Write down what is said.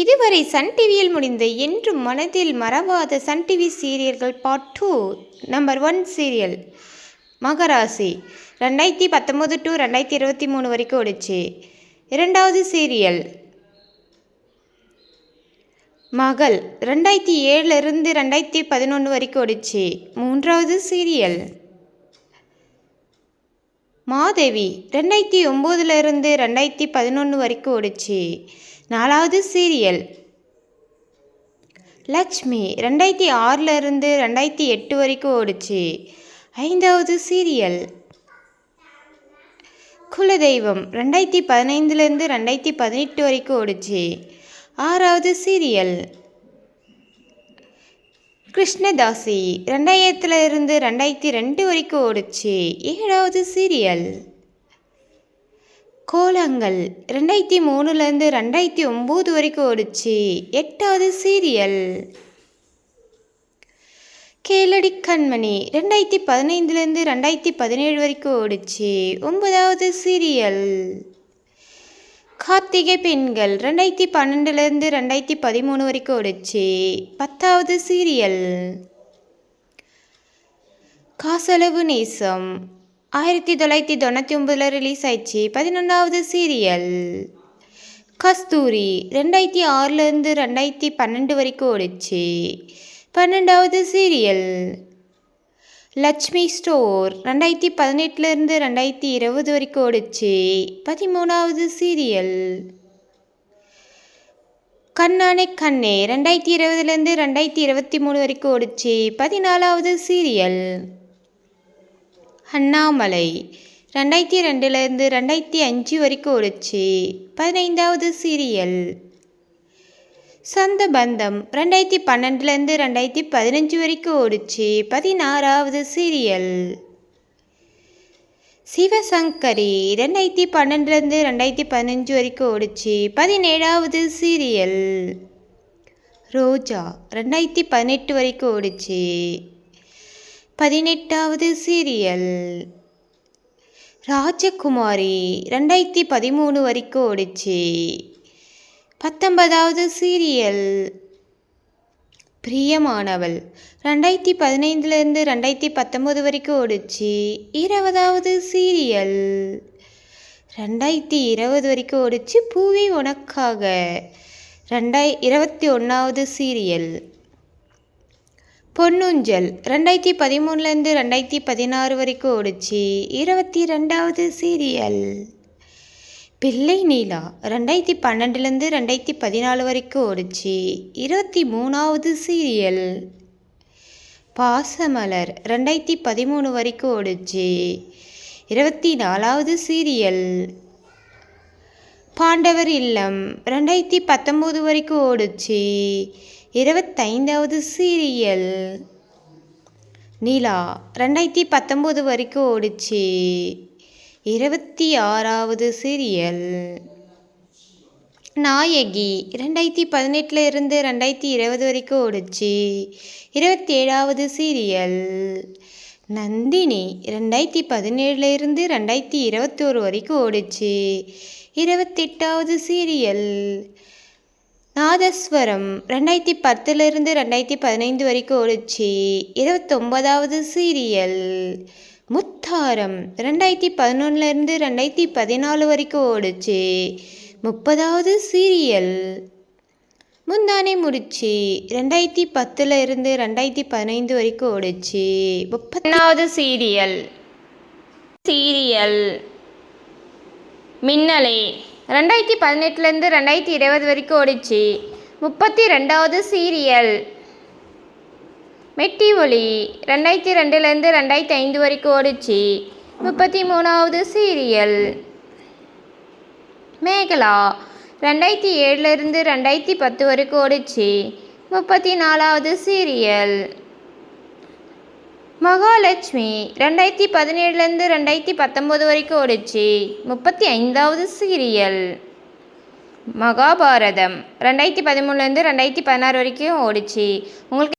இதுவரை சன் டிவியில் முடிந்த என்றும் மனதில் மறவாத Sun TV சீரியல்கள் part two number one serial Magarasi. ரெண்டாயிரத்தி பத்தொம்போது டு ரெண்டாயிரத்தி இருபத்தி மூணு வரைக்கும் ஓடிச்சு. இரண்டாவது சீரியல் மகள். ரெண்டாயிரத்தி ஏழுலேருந்து ரெண்டாயிரத்தி பதினொன்று வரைக்கும் ஓடிச்சு. மூன்றாவது சீரியல் மாதேவி. ரெண்டாயிரத்தி ஒம்போதுலேருந்து ரெண்டாயிரத்தி பதினொன்று வரைக்கும் ஓடிச்சு. நாலாவது சீரியல். லக்ஷ்மி ரெண்டாயிரத்தி ஆறிலிருந்து ரெண்டாயிரத்தி எட்டு வரைக்கும் ஓடிச்சு. ஐந்தாவது சீரியல். குலதெய்வம் ரெண்டாயிரத்தி பதினைந்துலேருந்து ரெண்டாயிரத்தி பதினெட்டு வரைக்கும் ஓடிச்சு. ஆறாவது சீரியல். கிருஷ்ணதாசி ரெண்டாயிரத்துல இருந்து ரெண்டாயிரத்தி ரெண்டு வரைக்கும் ஓடிச்சு. ஏழாவது சீரியல். கோலங்கள் ரெண்டாயிரத்தி மூணுலேருந்து ரெண்டாயிரத்தி ஒம்பது வரைக்கும் ஓடிச்சு. எட்டாவது சீரியல். கேளடி கண்மணி ரெண்டாயிரத்தி பதினைந்துலேருந்து ரெண்டாயிரத்தி பதினேழு வரைக்கும் ஓடிச்சு. ஒன்பதாவது சீரியல். கார்த்திகை பெண்கள் ரெண்டாயிரத்தி பன்னெண்டுலேருந்து ரெண்டாயிரத்தி பதிமூணு வரைக்கும் ஓடிச்சு. பத்தாவது சீரியல். காசளவு நேசம் ஆயிரத்தி தொள்ளாயிரத்தி தொண்ணூற்றி ஒம்பதில் ரிலீஸ் ஆயிடுச்சு. பதினொன்றாவது சீரியல் கஸ்தூரி ரெண்டாயிரத்தி ஆறுலேருந்து ரெண்டாயிரத்தி பன்னெண்டு வரைக்கும் ஓடிச்சு பன்னெண்டாவது சீரியல் லக்ஷ்மி ஸ்டோர் ரெண்டாயிரத்தி பதினெட்டுலேருந்து ரெண்டாயிரத்தி இருபது வரைக்கும் ஓடிச்சு பதிமூணாவது சீரியல் கண்ணானே கண்ணே ரெண்டாயிரத்தி இருபதுலேருந்து ரெண்டாயிரத்தி இருபத்தி மூணு வரைக்கும் ஓடிச்சு பதினாலாவது சீரியல் அண்ணாமலை. ரெண்டாயிரத்தி ரெண்டுலேருந்து ரெண்டாயிரத்தி அஞ்சு வரைக்கும் ஓடிச்சு. பதினைந்தாவது சீரியல். சொந்த பந்தம் ரெண்டாயிரத்தி பன்னெண்டுலேருந்து ரெண்டாயிரத்தி பதினஞ்சு வரைக்கும் ஓடிச்சு. பதினாறாவது சீரியல். சிவசங்கரி. ரெண்டாயிரத்தி பன்னெண்டுலேருந்து ரெண்டாயிரத்தி பதினஞ்சு வரைக்கும் ஓடிச்சு. பதினேழாவது சீரியல். ரோஜா. ரெண்டாயிரத்தி பதினெட்டு வரைக்கும் ஓடிச்சு. பதினெட்டாவது சீரியல். ராஜகுமாரி ரெண்டாயிரத்தி பதிமூணு வரைக்கும் ஓடிச்சு. பத்தொன்பதாவது சீரியல். பிரியமானவள் ரெண்டாயிரத்தி பதினைந்துலேருந்து ரெண்டாயிரத்தி பத்தொம்போது வரைக்கும் ஓடிச்சு. இருபதாவது சீரியல். ரெண்டாயிரத்தி இருபது வரைக்கும் ஓடிச்சு. பூவே உனக்காக. ரெண்டாய் இருபத்தி ஒன்றாவது சீரியல். பொன்னுஞ்சல் ரெண்டாயிரத்தி பதிமூணுலேருந்து ரெண்டாயிரத்தி பதினாறு வரைக்கும் ஓடிச்சு. இருபத்தி ரெண்டாவது சீரியல். பிள்ளை நீலா ரெண்டாயிரத்தி பன்னெண்டுலேருந்து ரெண்டாயிரத்தி பதினாலு வரைக்கும் ஓடிச்சு. இருபத்தி மூணாவது சீரியல். பாசமலர் ரெண்டாயிரத்தி பதிமூணு வரைக்கும் ஓடிச்சு. இருபத்தி நாலாவது சீரியல். பாண்டவர் இல்லம் ரெண்டாயிரத்தி பத்தொம்போது வரைக்கும் ஓடிச்சு. இருபத்தைந்தாவது சீரியல். நிலா ரெண்டாயிரத்தி பத்தொம்போது வரைக்கும் ஓடிச்சு. இருபத்தி ஆறாவது சீரியல். நாயகி ரெண்டாயிரத்தி பதினெட்டில் இருந்து ரெண்டாயிரத்தி இருபது வரைக்கும் ஓடிச்சு. இருபத்தி ஏழாவது சீரியல். நந்தினி ரெண்டாயிரத்தி பதினேழுல இருந்து ரெண்டாயிரத்தி இருபத்தோரு வரைக்கும் ஓடிச்சு. இருபத்தெட்டாவது சீரியல். நாதஸ்வரம் ரெண்டாயிரத்தி பத்துலேருந்து ரெண்டாயிரத்தி பதினைந்து வரைக்கும் ஓடிச்சு. இருபத்தொம்பதாவது சீரியல் முத்தாரம் ரெண்டாயிரத்தி பதினொன்னுலேருந்து ரெண்டாயிரத்தி பதினாலு வரைக்கும் ஓடிச்சு. முப்பதாவது சீரியல் முந்தானே முடிச்சு. ரெண்டாயிரத்தி பத்தில் இருந்து ரெண்டாயிரத்தி பதினைந்து வரைக்கும் ஓடிச்சு. முப்பத்தாவது சீரியல் சீரியல் மின்னலே. ரெண்டாயிரத்தி பதினெட்டுலேருந்து ரெண்டாயிரத்தி இருபது வரைக்கும் ஓடிச்சு. முப்பத்தி ரெண்டாவது சீரியல். மெட்டி ஒளி. ரெண்டாயிரத்தி ரெண்டுலேருந்து ரெண்டாயிரத்தி ஐந்து வரைக்கும் ஓடிச்சு. முப்பத்தி மூணாவது சீரியல். மேகலா. ரெண்டாயிரத்தி ஏழுலேருந்து ரெண்டாயிரத்தி பத்து வரைக்கும் ஓடிச்சு. முப்பத்தி நாலாவது சீரியல். மகாலட்சுமி ரெண்டாயிரத்தி பதினேழுலேருந்து ரெண்டாயிரத்தி பத்தொம்போது வரைக்கும் ஓடிச்சு. முப்பத்தி ஐந்தாவது சீரியல். மகாபாரதம் ரெண்டாயிரத்தி பதிமூணுலேருந்து ரெண்டாயிரத்தி பதினாறு வரைக்கும் ஓடிச்சு. உங்களுக்கு